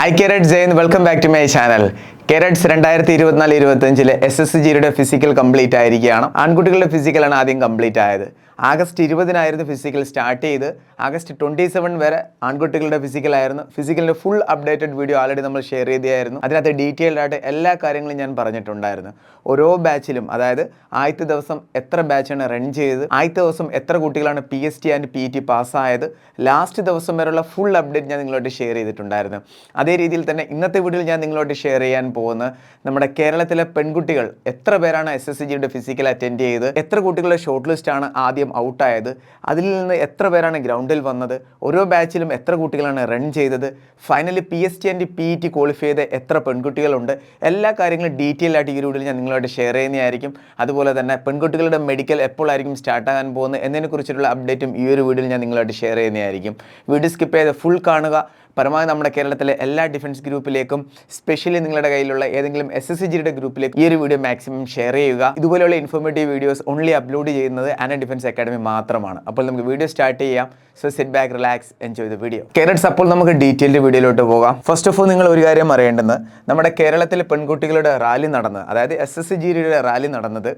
Hi carrot Jayan welcome back to my channel carrots രണ്ടായിരത്തി ഇരുപത്തിനാല് ഇരുപത്തഞ്ചിലെ എസ് എസ് ജിയുടെ ഫിസിക്കൽ കംപ്ലീറ്റ് ആയിരിക്കുകയാണ്. ആൺകുട്ടികളുടെ ഫിസിക്കലാണ് ആദ്യം കംപ്ലീറ്റ് ആയത്. ആഗസ്റ്റ് ഇരുപതിനായിരുന്നു ഫിസിക്കൽ സ്റ്റാർട്ട് ചെയ്ത്. ആഗസ്റ്റ് ട്വന്റി സെവൻ വരെ ആൺകുട്ടികളുടെ ഫിസിക്കലായിരുന്നു ഫിസിക്കലിന്റെ ഫുൾ അപ്ഡേറ്റഡ് വീഡിയോ ആൾറെഡി നമ്മൾ ഷെയർ ചെയ്തായിരുന്നു അതിനകത്ത് ഡീറ്റെയിൽഡ് ആയിട്ട് എല്ലാ കാര്യങ്ങളും ഞാൻ പറഞ്ഞിട്ടുണ്ടായിരുന്നു. ഓരോ ബാച്ചിലും അതായത് ആദ്യത്തെ ദിവസം എത്ര ബാച്ചാണ് റൺ ചെയ്തത് ആദ്യത്തെ ദിവസം എത്ര കുട്ടികളാണ് P S T and P T പാസ്സായത് last ദിവസം വരെയുള്ള ഫുൾ അപ്ഡേറ്റ് ഞാൻ നിങ്ങളോട് ഷെയർ ചെയ്തിട്ടുണ്ടായിരുന്നു. അതേ രീതിയിൽ തന്നെ ഇന്നത്തെ വീഡിയോയിൽ ഞാൻ നിങ്ങളോട് ഷെയർ ചെയ്യാൻ പോകുന്നത് നമ്മുടെ കേരളത്തിലെ പെൺകുട്ടികൾ എത്ര പേരാണ് എസ് എസ് സി ജിയുടെ ഫിസിക്കൽ അറ്റൻഡ് ചെയ്ത് എത്ര കുട്ടികളുടെ ഷോർട്ട് ലിസ്റ്റ് ആണ് ആദ്യം ഔട്ടായത്. അതിൽ നിന്ന് എത്ര പേരാണ് ഗ്രൗണ്ടിൽ വന്നത്? ഓരോ ബാച്ചിലും എത്ര കുട്ടികളാണ് റൺ ചെയ്തത്? Finally P S T and P E T qualify ചെയ്ത എത്ര പെൺകുട്ടികളുണ്ട്? എല്ലാ കാര്യങ്ങളും ഡീറ്റെയിൽ ആയിട്ട് ഈ വീഡിയോയിൽ ഞാൻ നിങ്ങളോട് ഷെയർ ചെയ്യുന്നതായിരിക്കും. അതുപോലെ തന്നെ പെൺകുട്ടികളുടെ മെഡിക്കൽ എപ്പോഴായിരിക്കും സ്റ്റാർട്ടാകാൻ പോകുന്നത് എന്നതിനെക്കുറിച്ചുള്ള അപ്ഡേറ്റും ഈ ഒരു വീഡിയോയിൽ ഞാൻ നിങ്ങളോട് ഷെയർ ചെയ്യുന്നതായിരിക്കും. വീഡിയോ സ്കിപ്പ് ചെയ്ത് ഫുൾ കാണുക. പരമാവധി നമ്മുടെ കേരളത്തിലെ എല്ലാ ഡിഫൻസ് ഗ്രൂപ്പിലേക്കും സ്പെഷ്യലി നിങ്ങളുടെ കയ്യിലുള്ള ഏതെങ്കിലും എസ് എസ് ജിയുടെ ഗ്രൂപ്പിലേക്ക് ഈ ഒരു വീഡിയോ മാക്സിമം ഷെയർ ചെയ്യുക. ഇതുപോലെയുള്ള ഇൻഫോർമേറ്റീവ് വീഡിയോസ് ഓൺലി അപ്ലോഡ് ചെയ്യുന്നത് ആന ഡിഫൻസ് അക്കാഡമി മാത്രമാണ്. അപ്പോൾ നമുക്ക് വീഡിയോ സ്റ്റാർട്ട് ചെയ്യാം. So sit back relax enjoy the video Kerala's അപ്പോൾ നമുക്ക് ഡീറ്റെയിൽഡ് വീഡിയോയിലോട്ട് പോകാം. ഫസ്റ്റ് ഓഫ് ഓൾ നിങ്ങൾ ഒരു കാര്യം അറിയേണ്ടത് നമ്മുടെ കേരളത്തിലെ പെൺകുട്ടികളുടെ റാലി നടന്നത് അതായത് എസ് എസ് ജിയുടെ റാലി നടന്നത്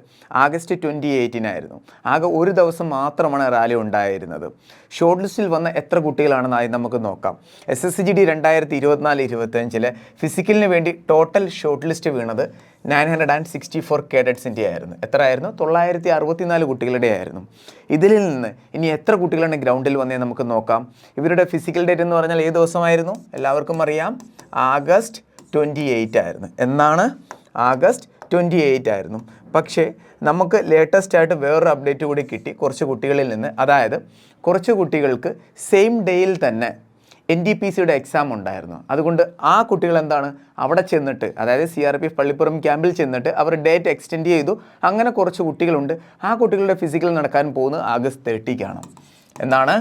ആഗസ്റ്റ് ട്വന്റി എയ്റ്റീനായിരുന്നു ആകെ ഒരു ദിവസം മാത്രമാണ് റാലി ഉണ്ടായിരുന്നത്. ഷോർട്ട് ലിസ്റ്റിൽ വന്ന എത്ര കുട്ടികളാണെന്ന് ആദ്യം നമുക്ക് നോക്കാം. എസ് എസ് ജി ഡി രണ്ടായിരത്തി ഇരുപത്തിനാല് ഇരുപത്തഞ്ചിലെ ഫിസിക്കലിന് വേണ്ടി ടോട്ടൽ ഷോർട്ട് ലിസ്റ്റ് വീണത് nine hundred and sixty four കേഡറ്റ്സിന്റെ ആയിരുന്നു എത്ര ആയിരുന്നു തൊള്ളായിരത്തി അറുപത്തിനാല് കുട്ടികളുടെ ആയിരുന്നു. ഇതിൽ നിന്ന് ഇനി എത്ര കുട്ടികളാണ് ഗ്രൗണ്ടിൽ വന്നേ നമുക്ക് നോക്കാം. ഇവരുടെ ഫിസിക്കൽ ഡേറ്റ് എന്ന് പറഞ്ഞാൽ ഏത് ദിവസമായിരുന്നു? എല്ലാവർക്കും അറിയാം. ആഗസ്റ്റ് ട്വന്റി എയ്റ്റ് ആയിരുന്നു. എന്നാണ്? ആഗസ്റ്റ് ട്വന്റി എയ്റ്റ് ആയിരുന്നു. പക്ഷേ നമുക്ക് ലേറ്റസ്റ്റ് ആയിട്ട് വേറൊരു അപ്ഡേറ്റ് കൂടി കിട്ടി കുറച്ച് കുട്ടികളിൽ നിന്ന്. അതായത് കുറച്ച് കുട്ടികൾക്ക് സെയിം ഡേയിൽ തന്നെ എൻ ഡി പി സിയുടെ എക്സാം ഉണ്ടായിരുന്നു. അതുകൊണ്ട് ആ കുട്ടികൾ എന്താണ്? അവിടെ ചെന്നിട്ട് അതായത് C R P F Pallippuram ക്യാമ്പിൽ ചെന്നിട്ട് അവർ ഡേറ്റ് എക്സ്റ്റെൻഡ് ചെയ്തു. അങ്ങനെ കുറച്ച് കുട്ടികളുണ്ട്. ആ കുട്ടികളുടെ ഫിസിക്കൽ നടക്കാൻ പോകുന്നത് ആഗസ്റ്റ് തേർട്ടിക്കാണ് എന്നാണ്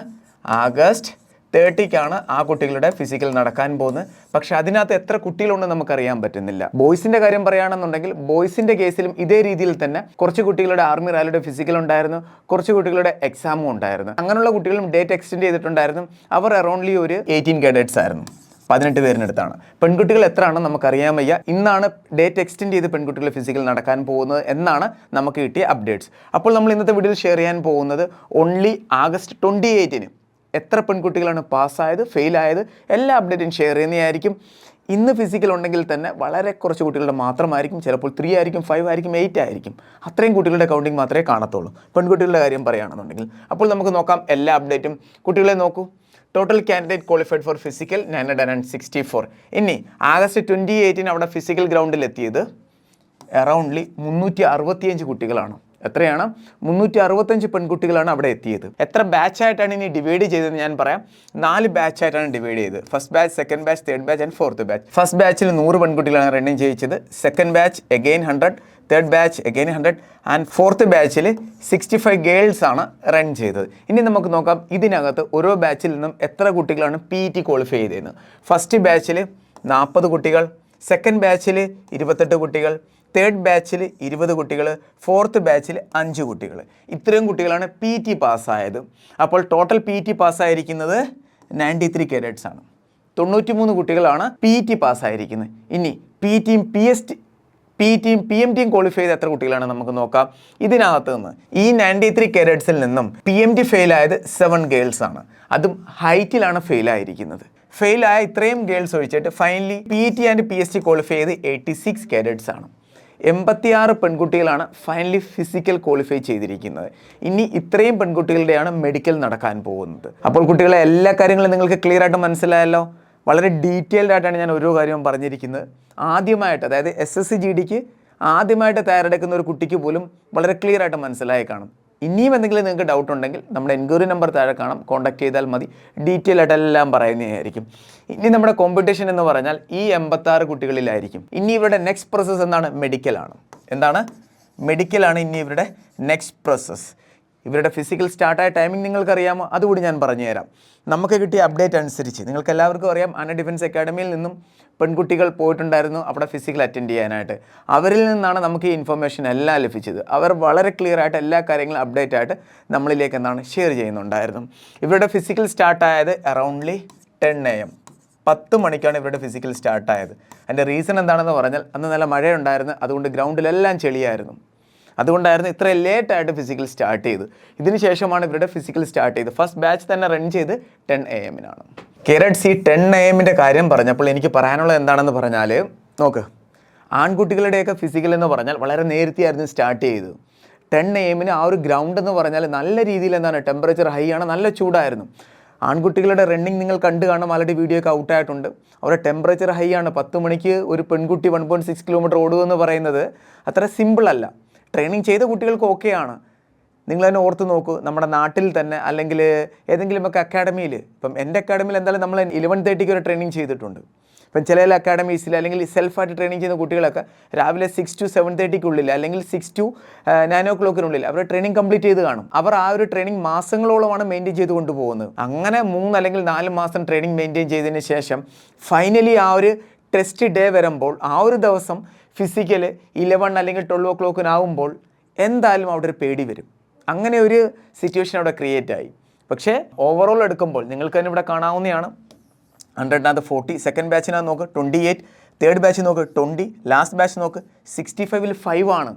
ആഗസ്റ്റ് തേർട്ടിക്കാണ് ആ കുട്ടികളുടെ ഫിസിക്കൽ നടക്കാൻ പോകുന്നത്. പക്ഷെ അതിനകത്ത് എത്ര കുട്ടികളുണ്ടെന്ന് നമുക്കറിയാൻ പറ്റുന്നില്ല. ബോയ്സിന്റെ കാര്യം പറയുകയാണെന്നുണ്ടെങ്കിൽ ബോയ്സിന്റെ കേസിലും ഇതേ രീതിയിൽ തന്നെ കുറച്ച് കുട്ടികളുടെ ആർമി റാലിയുടെ ഫിസിക്കൽ ഉണ്ടായിരുന്നു കുറച്ച് കുട്ടികളുടെ എക്സാമും ഉണ്ടായിരുന്നു. അങ്ങനെയുള്ള കുട്ടികളും ഡേറ്റ് എക്സ്റ്റെൻഡ് ചെയ്തിട്ടുണ്ടായിരുന്നു. അവർ അറൗണ്ട്ലി ഒരു എയ്റ്റീൻ കേഡറ്റ്സ് ആയിരുന്നു. പതിനെട്ട് പേരിനടുത്താണ്. പെൺകുട്ടികൾ എത്ര ആണെന്ന് നമുക്കറിയാൻ വയ്യ. ഇന്നാണ് ഡേറ്റ് എക്സ്റ്റെൻഡ് ചെയ്ത് പെൺകുട്ടികളുടെ ഫിസിക്കൽ നടക്കാൻ പോകുന്നത് എന്നാണ് നമുക്ക് കിട്ടിയ അപ്ഡേറ്റ്സ് അപ്പോൾ നമ്മൾ ഇന്നത്തെ വീഡിയോയിൽ ഷെയർ ചെയ്യാൻ പോകുന്നത് ഓൺലി ആഗസ്റ്റ് ട്വന്റി എയ്റ്റിന് എത്ര പെൺകുട്ടികളാണ് പാസ്സായത് ഫെയിലായത് എല്ലാ അപ്ഡേറ്റും ഷെയർ ചെയ്യുന്നതായിരിക്കും. ഇന്ന് ഫിസിക്കൽ ഉണ്ടെങ്കിൽ തന്നെ വളരെ കുറച്ച് കുട്ടികളുടെ മാത്രമായിരിക്കും. ചിലപ്പോൾ ത്രീ ആയിരിക്കും ഫൈവ് ആയിരിക്കും എയ്റ്റ് ആയിരിക്കും. അത്രയും കുട്ടികളുടെ കൗണ്ടിങ് മാത്രമേ കാണത്തുള്ളൂ. പെൺകുട്ടികളുടെ കാര്യം പറയുകയാണെന്നുണ്ടെങ്കിൽ. അപ്പോൾ നമുക്ക് നോക്കാം എല്ലാ അപ്ഡേറ്റും കുട്ടികളെ നോക്കൂ. Total candidate qualified for physical nine hundred and sixty four ഇനി ആഗസ്റ്റ് ട്വന്റി എയ്റ്റിന് അവിടെ ഫിസിക്കൽ ഗ്രൗണ്ടിൽ എത്തിയത് അറൗണ്ട്ലി മുന്നൂറ്റി അറുപത്തിയഞ്ച് കുട്ടികളാണ്. എത്രയാണ്? മുന്നൂറ്റി അറുപത്തഞ്ച് പെൺകുട്ടികളാണ് അവിടെ എത്തിയത്. എത്ര ബാച്ചായിട്ടാണ് ഇനി ഡിവൈഡ് ചെയ്തതെന്ന് ഞാൻ പറയാം. നാല് ബാച്ചായിട്ടാണ് ഡിവൈഡ് ചെയ്തത്. First batch second batch third batch and fourth batch first ബാച്ചിൽ നൂറ് പെൺകുട്ടികളാണ് running ചെയ്യിച്ചത് second batch again hundred third batch again hundred and fourth ബാച്ചിൽ സിക്സ്റ്റി ഫൈവ് ഗേൾസ് ആണ് റൺ ചെയ്തത്. ഇനി നമുക്ക് നോക്കാം ഇതിനകത്ത് ഓരോ ബാച്ചിൽ നിന്നും എത്ര കുട്ടികളാണ് പി ടി ക്വാളിഫൈ ചെയ്തതെന്ന്. ഫസ്റ്റ് ബാച്ചിൽ നാൽപ്പത് കുട്ടികൾ. സെക്കൻഡ് ബാച്ചിൽ ഇരുപത്തെട്ട് കുട്ടികൾ. തേർഡ് ബാച്ചിൽ ഇരുപത് കുട്ടികൾ ഫോർത്ത് ബാച്ചിൽ അഞ്ച് കുട്ടികൾ ഇത്രയും കുട്ടികളാണ് പി ടി പാസ്സായത് അപ്പോൾ ടോട്ടൽ പി ടി പാസ്സായിരിക്കുന്നത് നയന്റി ത്രീ കേഡറ്റ്സ് ആണ്. തൊണ്ണൂറ്റി മൂന്ന് കുട്ടികളാണ് പി ടി പാസ്സായിരിക്കുന്നത് ഇനി പി ടിയും പി എസ് ടി പി ടിയും പി എം ടിയും ക്വാളിഫൈ ചെയ്ത എത്ര കുട്ടികളാണ് നമുക്ക് നോക്കാം. ഇതിനകത്ത് നിന്ന് ഈ നയന്റി ത്രീ കേഡറ്റ്സിൽ നിന്നും പി എം ടി ഫെയിൽ ആയത് സെവൻ ഗേൾസ് ആണ്. അതും ഹൈറ്റിലാണ് ഫെയിൽ ആയ ഇത്രയും ഗേൾസ് ഒഴിച്ചിട്ട് finally P T and P S T qualify ചെയ്ത് എയ്റ്റി സിക്സ് കേഡറ്റ്സ് ആണ്. എൺപത്തിയാറ് പെൺകുട്ടികളാണ് ഫൈനലി ഫിസിക്കൽ ക്വാളിഫൈ ചെയ്തിരിക്കുന്നത്. ഇനി ഇത്രയും പെൺകുട്ടികളുടെയാണ് മെഡിക്കൽ നടക്കാൻ പോകുന്നത്. അപ്പോൾ കുട്ടികളെ എല്ലാ കാര്യങ്ങളും നിങ്ങൾക്ക് ക്ലിയർ ആയിട്ട് മനസ്സിലായല്ലോ? വളരെ ഡീറ്റെയിൽഡ് ആയിട്ടാണ് ഞാൻ ഓരോ കാര്യവും പറഞ്ഞിരിക്കുന്നത്. ആദ്യമായിട്ട് അതായത് എസ് എസ് സി ജി ഡിക്ക് ആദ്യമായിട്ട് തയ്യാറെടുക്കുന്ന ഒരു കുട്ടിക്ക് പോലും വളരെ ക്ലിയർ ആയിട്ട് മനസ്സിലായി കാണും. ഇനിയും എന്തെങ്കിലും നിങ്ങൾക്ക് ഡൗട്ട് ഉണ്ടെങ്കിൽ നമ്മുടെ എൻക്വയറി നമ്പർ താഴെ കാണാം. കോൺടാക്ട് ചെയ്താൽ മതി. ഡീറ്റെയിൽ ആയിട്ട് എല്ലാം പറയുന്നതായിരിക്കും. ഇനി നമ്മുടെ കോമ്പറ്റീഷൻ എന്ന് പറഞ്ഞാൽ ഈ എൺപത്താറ് കുട്ടികളിലായിരിക്കും. ഇനി ഇവരുടെ നെക്സ്റ്റ് പ്രോസസ്സ് എന്താണ്? മെഡിക്കലാണ് എന്താണ്? മെഡിക്കലാണ് ഇനി ഇവരുടെ നെക്സ്റ്റ് പ്രോസസ്സ് ഇവരുടെ ഫിസിക്കൽ സ്റ്റാർട്ടായ ടൈമിംഗ് നിങ്ങൾക്കറിയാമോ? അതുകൂടി ഞാൻ പറഞ്ഞു തരാം നമുക്ക് കിട്ടിയ അപ്ഡേറ്റ് അനുസരിച്ച് നിങ്ങൾക്ക് എല്ലാവർക്കും അറിയാം അന ഡിഫൻസ് അക്കാഡമിയിൽ നിന്നും പെൺകുട്ടികൾ പോയിട്ടുണ്ടായിരുന്നു അവിടെ ഫിസിക്കൽ അറ്റൻഡ് ചെയ്യാനായിട്ട്. അവരിൽ നിന്നാണ് നമുക്ക് ഈ ഇൻഫർമേഷൻ എല്ലാം ലഭിച്ചത്. അവർ വളരെ ക്ലിയർ ആയിട്ട് എല്ലാ കാര്യങ്ങളും അപ്ഡേറ്റ് ആയിട്ട് നമ്മളിലേക്ക് എന്താണ് ഷെയർ ചെയ്യുന്നുണ്ടായിരുന്നു. ഇവരുടെ ഫിസിക്കൽ സ്റ്റാർട്ടായത് അറൗണ്ട്ലി ടെൻ എ എം പത്ത് മണിക്കാണ് ഇവരുടെ ഫിസിക്കൽ സ്റ്റാർട്ടായത് അതിന്റെ റീസൺ എന്താണെന്ന് പറഞ്ഞാൽ അന്ന് നല്ല മഴയുണ്ടായിരുന്നു. അതുകൊണ്ട് ഗ്രൗണ്ടിലെല്ലാം ചെളിയായിരുന്നു. അതുകൊണ്ടായിരുന്നു ഇത്ര ലേറ്റായിട്ട് ഫിസിക്കൽ സ്റ്റാർട്ട് ചെയ്ത്. ഇതിന് ശേഷമാണ് ഇവരുടെ ഫിസിക്കൽ സ്റ്റാർട്ട് ചെയ്ത്. ഫസ്റ്റ് ബാച്ച് തന്നെ റൺ ചെയ്ത് ടെൻ എ എമ്മിനാണ് കേരറ്റ് സി ടെൻ എ എമ്മിന്റെ കാര്യം പറഞ്ഞപ്പോൾ എനിക്ക് പറയാനുള്ളത് എന്താണെന്ന് പറഞ്ഞാൽ നോക്ക് ആൺകുട്ടികളുടെയൊക്കെ ഫിസിക്കൽ എന്ന് പറഞ്ഞാൽ വളരെ നേരത്തെയായിരുന്നു സ്റ്റാർട്ട് ചെയ്തത് ടെൻ എ എമ്മിന് ആ ഒരു ഗ്രൗണ്ട് എന്ന് പറഞ്ഞാൽ നല്ല രീതിയിൽ എന്താണ് ടെമ്പറേച്ചർ ഹൈ ആണ് നല്ല ചൂടായിരുന്നു. ആൺകുട്ടികളുടെ റണ്ണിങ് നിങ്ങൾ കണ്ടു കാണും ആൾറെഡി വീഡിയോ ഒക്കെ ഔട്ടായിട്ടുണ്ട് അവരുടെ ടെമ്പറേച്ചർ ഹൈ ആണ്. പത്ത് മണിക്ക് ഒരു പെൺകുട്ടി വൺ പോയിന്റ് സിക്സ് കിലോമീറ്റർ ഓടുക എന്ന് പറയുന്നത് അത്ര സിമ്പിൾ അല്ല. ട്രെയിനിങ് ചെയ്ത കുട്ടികൾക്ക് ഓക്കെയാണ് നിങ്ങൾ തന്നെ ഓർത്ത് നോക്കൂ നമ്മുടെ നാട്ടിൽ തന്നെ അല്ലെങ്കിൽ ഏതെങ്കിലുമൊക്കെ അക്കാഡമിയിൽ ഇപ്പം എന്റെ അക്കാഡമിയിൽ എന്തായാലും നമ്മൾ ഇലവൻ തേർട്ടിക്ക് ഒരു ട്രെയിനിങ് ചെയ്തിട്ടുണ്ട്. ഇപ്പം ചില ചില അക്കാഡമീസിൽ അല്ലെങ്കിൽ സെൽഫായിട്ട് ട്രെയിനിങ് ചെയ്യുന്ന കുട്ടികളൊക്കെ രാവിലെ സിക്സ് ടു സെവൻ തേർട്ടിക്കുള്ളിൽ അല്ലെങ്കിൽ സിക്സ് ടു നയൻ ഓ ക്ലോക്കിനുള്ളിൽ അവർ ട്രെയിനിങ് കംപ്ലീറ്റ് ചെയ്ത് കാണും. അവർ ആ ഒരു ട്രെയിനിങ് മാസങ്ങളോളമാണ് മെയിന്റെയിൻ ചെയ്ത് കൊണ്ടുപോകുന്നത്. അങ്ങനെ മൂന്ന് അല്ലെങ്കിൽ നാല് മാസം ട്രെയിനിങ് മെയിന്റെയിൻ ചെയ്തതിന് ശേഷം ഫൈനലി ആ ഒരു ടെസ്റ്റ് ഡേ വരുമ്പോൾ ആ ഒരു ദിവസം ഫിസിക്കൽ ഇലവൺ അല്ലെങ്കിൽ ട്വൽവ് ഓ ക്ലോക്കിനാവുമ്പോൾ എന്തായാലും അവിടെ ഒരു പേടി വരും. അങ്ങനെ ഒരു സിറ്റുവേഷൻ അവിടെ ക്രിയേറ്റ് ആയി. പക്ഷേ ഓവറോൾ എടുക്കുമ്പോൾ നിങ്ങൾക്ക് തന്നെ ഇവിടെ കാണാവുന്നതാണ്. ഹൺഡ്രഡിനകത്ത് ഫോർട്ടി സെക്കൻഡ് ബാച്ചിനകത്ത് നോക്ക് ട്വന്റി എയ്റ്റ് തേർഡ് ബാച്ച് നോക്ക് ട്വന്റി ലാസ്റ്റ് ബാച്ച് നോക്ക് സിക്സ്റ്റി ഫൈവിൽ ഫൈവ് ആണ്.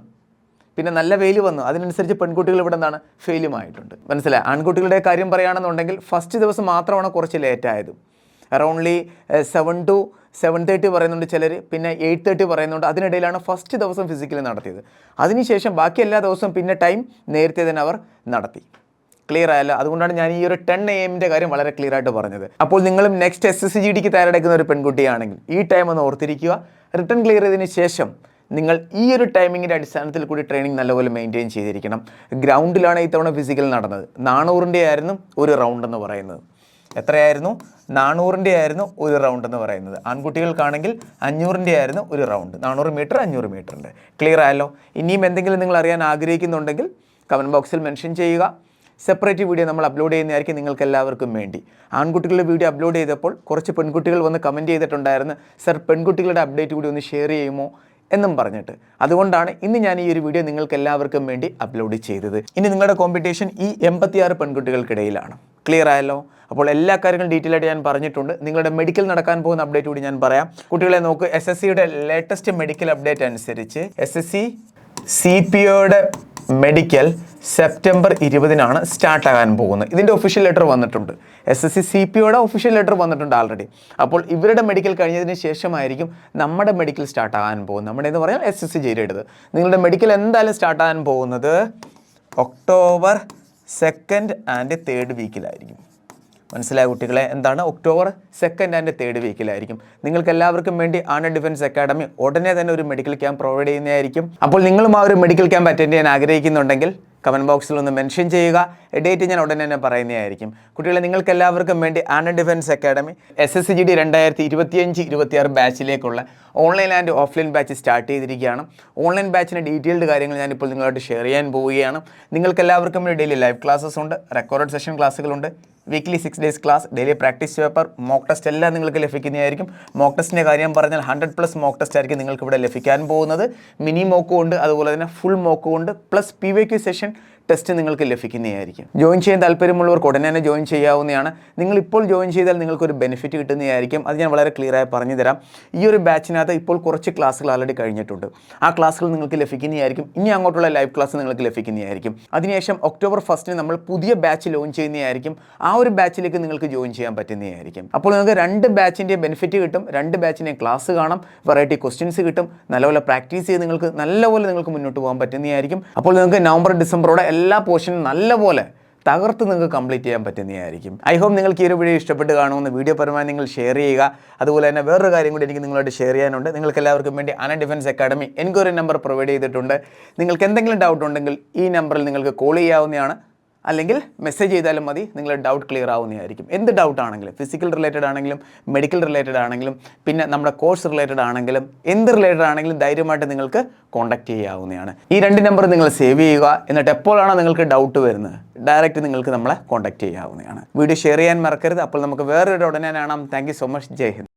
പിന്നെ നല്ല വെയിൽ വന്നു. അതിനനുസരിച്ച് പെൺകുട്ടികൾ ഇവിടെ എന്താണ്? ഫെയിലും ആയിട്ടുണ്ട്. മനസ്സിലായി? ആൺകുട്ടികളുടെ കാര്യം പറയുകയാണെന്നുണ്ടെങ്കിൽ ഫസ്റ്റ് ദിവസം മാത്രമാണ് കുറച്ച് ലേറ്റ് ആയത്. Aroundly seven to seven thirty പറയുന്നുണ്ട് ചിലർ പിന്നെ എയ്റ്റ് തേർട്ടി പറയുന്നുണ്ട്. അതിനിടയിലാണ് ഫസ്റ്റ് ദിവസം ഫിസിക്കലി നടത്തിയത്. അതിനുശേഷം ബാക്കി എല്ലാ ദിവസവും പിന്നെ ടൈം നേരത്തെ തന്നെ അവർ നടത്തി. ക്ലിയർ ആയല്ല? അതുകൊണ്ടാണ് ഞാൻ ഈ ഒരു ടെൻ എ എമ്മിന്റെ കാര്യം വളരെ ക്ലിയർ ആയിട്ട് പറഞ്ഞത്. അപ്പോൾ നിങ്ങളും next S S C G ഡിക്ക് തയ്യാറെടുക്കുന്ന ഒരു പെൺകുട്ടിയാണെങ്കിൽ ഈ ടൈം ഒന്ന് ഓർത്തിരിക്കുക. റിട്ടേൺ ക്ലിയർ ചെയ്തതിന് ശേഷം നിങ്ങൾ ഈ ഒരു ടൈമിങ്ങിന്റെ അടിസ്ഥാനത്തിൽ കൂടി ട്രെയിനിങ് നല്ലപോലെ മെയിന്റെയിൻ ചെയ്തിരിക്കണം. ഗ്രൗണ്ടിലാണ് ഇത്തവണ ഫിസിക്കൽ നടന്നത്. നാനൂറിന്റെ ആയിരുന്നു ഒരു റൗണ്ട് എന്ന് പറയുന്നത്. എത്രയായിരുന്നു? നാനൂറിന്റെ ആയിരുന്നു ഒരു റൗണ്ട് എന്ന് പറയുന്നത്. ആൺകുട്ടികൾക്കാണെങ്കിൽ അഞ്ഞൂറിന്റെ ആയിരുന്നു ഒരു റൗണ്ട് നാനൂറ് മീറ്റർ അഞ്ഞൂറ് മീറ്ററിന്റെ ക്ലിയർ ആയല്ലോ? ഇനിയും എന്തെങ്കിലും നിങ്ങൾ അറിയാൻ ആഗ്രഹിക്കുന്നുണ്ടെങ്കിൽ കമന്റ് ബോക്സിൽ മെൻഷൻ ചെയ്യുക. സെപ്പറേറ്റ് വീഡിയോ നമ്മൾ അപ്ലോഡ് ചെയ്യുന്നതായിരിക്കും നിങ്ങൾക്ക് എല്ലാവർക്കും വേണ്ടി. ആൺകുട്ടികളുടെ വീഡിയോ അപ്ലോഡ് ചെയ്തപ്പോൾ കുറച്ച് പെൺകുട്ടികൾ വന്ന് കമന്റ് ചെയ്തിട്ടുണ്ടായിരുന്നു സർ പെൺകുട്ടികളുടെ അപ്ഡേറ്റ് കൂടി ഒന്ന് ഷെയർ ചെയ്യുമോ? എന്നും പറഞ്ഞിട്ട്. അതുകൊണ്ടാണ് ഇന്ന് ഞാൻ ഈ ഒരു വീഡിയോ നിങ്ങൾക്ക് എല്ലാവർക്കും വേണ്ടി അപ്ലോഡ് ചെയ്തത്. ഇനി നിങ്ങളുടെ കോമ്പറ്റീഷൻ ഈ എൺപത്തിയാറ് പെൺകുട്ടികൾക്കിടയിലാണ്. ക്ലിയർ ആയല്ലോ. അപ്പോൾ എല്ലാ കാര്യങ്ങളും ഡീറ്റെയിൽ ആയിട്ട് ഞാൻ പറഞ്ഞിട്ടുണ്ട്. നിങ്ങളുടെ മെഡിക്കൽ നടക്കാൻ പോകുന്ന അപ്ഡേറ്റ് കൂടി ഞാൻ പറയാം. കുട്ടികളെ നോക്ക് എസ് എസ് സിയുടെ ലേറ്റസ്റ്റ് മെഡിക്കൽ അപ്ഡേറ്റ് അനുസരിച്ച് S S C C P ഒയുടെ മെഡിക്കൽ സെപ്റ്റംബർ ഇരുപതിനാണ് സ്റ്റാർട്ട് ആകാൻ പോകുന്നത്. ഇതിന്റെ ഒഫീഷ്യൽ ലെറ്റർ വന്നിട്ടുണ്ട്. S S C C P ഒയുടെ ഒഫീഷ്യൽ ലെറ്റർ വന്നിട്ടുണ്ട് ആൾറെഡി അപ്പോൾ ഇവരുടെ മെഡിക്കൽ കഴിഞ്ഞതിന് ശേഷമായിരിക്കും നമ്മുടെ മെഡിക്കൽ സ്റ്റാർട്ട് ആകാൻ പോകുന്നത്. നമ്മുടെ എന്ന് പറഞ്ഞാൽ എസ് എസ് സി ജയിലെടുത്ത് നിങ്ങളുടെ മെഡിക്കൽ എന്തായാലും സ്റ്റാർട്ട് ആകാൻ പോകുന്നത് ഒക്ടോബർ സെക്കൻഡ് ആൻഡ് തേർഡ് വീക്കിലായിരിക്കും മനസ്സിലായ കുട്ടികളെ? എന്താണ്? ഒക്ടോബർ സെക്കൻഡ് ആൻഡ് തേർഡ് വീക്കിലായിരിക്കും നിങ്ങൾക്ക് എല്ലാവർക്കും വേണ്ടി ആണ ഡിഫൻസ് അക്കാഡമി ഉടനെ തന്നെ ഒരു മെഡിക്കൽ ക്യാമ്പ് പ്രൊവൈഡ് ചെയ്യുന്നതായിരിക്കും. അപ്പോൾ നിങ്ങളും ആ ഒരു മെഡിക്കൽ ക്യാമ്പ് അറ്റൻഡ് ചെയ്യാൻ ആഗ്രഹിക്കുന്നുണ്ടെങ്കിൽ കമന്റ് ബോക്സിൽ ഒന്ന് മെൻഷൻ ചെയ്യുക. ഡേറ്റ് ഞാൻ ഉടനെ തന്നെ പറയുന്നതായിരിക്കും. കുട്ടികളെ നിങ്ങൾക്ക് എല്ലാവർക്കും വേണ്ടി and defence academy S S C G D രണ്ടായിരത്തി ഇരുപത്തിയഞ്ച് ഇരുപത്തിയാറ് ബാച്ചിലേക്കുള്ള online and offline batch start ചെയ്തിരിക്കുകയാണ്. ഓൺലൈൻ ബാച്ചിന്റെ ഡീറ്റെയിൽഡ് കാര്യങ്ങൾ ഞാനിപ്പോൾ നിങ്ങളായിട്ട് ഷെയർ ചെയ്യാൻ പോവുകയാണ്. നിങ്ങൾക്ക് എല്ലാവർക്കും ഡെയിലി ലൈവ് ക്ലാസ്സസ് ഉണ്ട് record session ക്ലാസ്സുകളുണ്ട്. Weekly six days class daily practice paper mock test എല്ലാം നിങ്ങൾക്ക് ലഭിക്കുന്നതായിരിക്കും. മോക്ക് ടെസ്റ്റിന്റെ കാര്യം പറഞ്ഞാൽ ഹൺഡ്രഡ് പ്ലസ് മോക്ക് ടെസ്റ്റ് ആയിരിക്കും നിങ്ങൾക്ക് ഇവിടെ ലഭിക്കാൻ പോകുന്നത്. മിനി മോക്കും ഉണ്ട് അതുപോലെ തന്നെ ഫുൾ മോക്കും ഉണ്ട്. Plus P Y Q session test നിങ്ങൾക്ക് ലഭിക്കുന്നതായിരിക്കും. ജോയിൻ ചെയ്യാൻ താല്പര്യമുള്ളവർക്ക് ഉടനെ തന്നെ ജോയിൻ ചെയ്യാവുന്നതാണ്. നിങ്ങൾ ഇപ്പോൾ ജോയിൻ ചെയ്താൽ നിങ്ങൾക്കൊരു ബെനിഫിറ്റ് കിട്ടുന്നതായിരിക്കും. അത് ഞാൻ വളരെ ക്ലിയർ ആയി പറഞ്ഞു തരാം ഈ ഒരു ബാച്ചിനകത്ത് ഇപ്പോൾ കുറച്ച് ക്ലാസ്സുകൾ ആൾറെഡി കഴിഞ്ഞിട്ടുണ്ട്. ആ ക്ലാസ്സുകൾ നിങ്ങൾക്ക് ലഭിക്കുന്നതായിരിക്കും. ഇനി അങ്ങോട്ടുള്ള ലൈവ് ക്ലാസ് നിങ്ങൾക്ക് ലഭിക്കുന്നതായിരിക്കും. അതിനുശേഷം ഒക്ടോബർ ഫസ്റ്റിന് നമ്മൾ പുതിയ ബാച്ച് ലോഞ്ച് ചെയ്യുന്നതായിരിക്കും. ആ ഒരു ബാച്ചിലേക്ക് നിങ്ങൾക്ക് ജോയിൻ ചെയ്യാൻ പറ്റുന്നതായിരിക്കും. അപ്പോൾ നിങ്ങൾക്ക് രണ്ട് ബാച്ചിന്റെ ബെനിഫിറ്റ് കിട്ടും. രണ്ട് ബാച്ചിന്റെ ക്ലാസ് കാണാം. വെറൈറ്റി ക്വസ്റ്റ്യൻസ് കിട്ടും. നല്ലപോലെ പ്രാക്ടീസ് ചെയ്ത് നിങ്ങൾക്ക് നല്ലപോലെ നിങ്ങൾക്ക് മുന്നോട്ട് പോകാൻ പറ്റുന്നതായിരിക്കും. അപ്പോൾ നിങ്ങൾക്ക് നവംബർ ഡിസംബറോടെ എല്ലാ പോർഷനും നല്ലപോലെ തകർത്ത് നിങ്ങൾക്ക് കംപ്ലീറ്റ് ചെയ്യാൻ പറ്റുന്നതായിരിക്കും. ഐ ഹോപ്പ് നിങ്ങൾക്ക് ഈ ഒരു വീഡിയോ ഇഷ്ടപ്പെട്ട് കാണുമെന്ന് വീഡിയോ പരമായി നിങ്ങൾ ഷെയർ ചെയ്യുക. അതുപോലെ തന്നെ വേറൊരു കാര്യം കൂടി എനിക്ക് നിങ്ങളോട് ഷെയർ ചെയ്യാനുണ്ട്. നിങ്ങൾക്ക് എല്ലാവർക്കും വേണ്ടി അന defence academy enquiry number provide ചെയ്തിട്ടുണ്ട്. നിങ്ങൾക്ക് എന്തെങ്കിലും ഡൗട്ട് ഉണ്ടെങ്കിൽ ഈ നമ്പറിൽ നിങ്ങൾക്ക് കോൾ ചെയ്യാവുന്നതാണ്. അല്ലെങ്കിൽ മെസ്സേജ് ചെയ്താലും മതി നിങ്ങളുടെ ഡൗട്ട് ക്ലിയർ ആവുന്നതായിരിക്കും. എന്ത് ഡൗട്ട് ആണെങ്കിലും ഫിസിക്കൽ റിലേറ്റഡ് ആണെങ്കിലും മെഡിക്കൽ റിലേറ്റഡ് ആണെങ്കിലും പിന്നെ നമ്മുടെ കോഴ്സ് റിലേറ്റഡ് ആണെങ്കിലും എന്ത് റിലേറ്റഡ് ആണെങ്കിലും ധൈര്യമായിട്ട് നിങ്ങൾക്ക് കോൺടാക്ട് ചെയ്യാവുന്നതാണ്. ഈ രണ്ട് നമ്പർ നിങ്ങൾ സേവ് ചെയ്യുക എന്നിട്ട് എപ്പോഴാണോ നിങ്ങൾക്ക് ഡൗട്ട് വരുന്നത് ഡയറക്റ്റ് നിങ്ങൾക്ക് നമ്മളെ കോൺടാക്ട് ചെയ്യാവുന്നതാണ്. വീഡിയോ ഷെയർ ചെയ്യാൻ മറക്കരുത്. അപ്പോൾ നമുക്ക് വേറൊരു ഉടനെ കാണാം. Thank so much Jai Hind.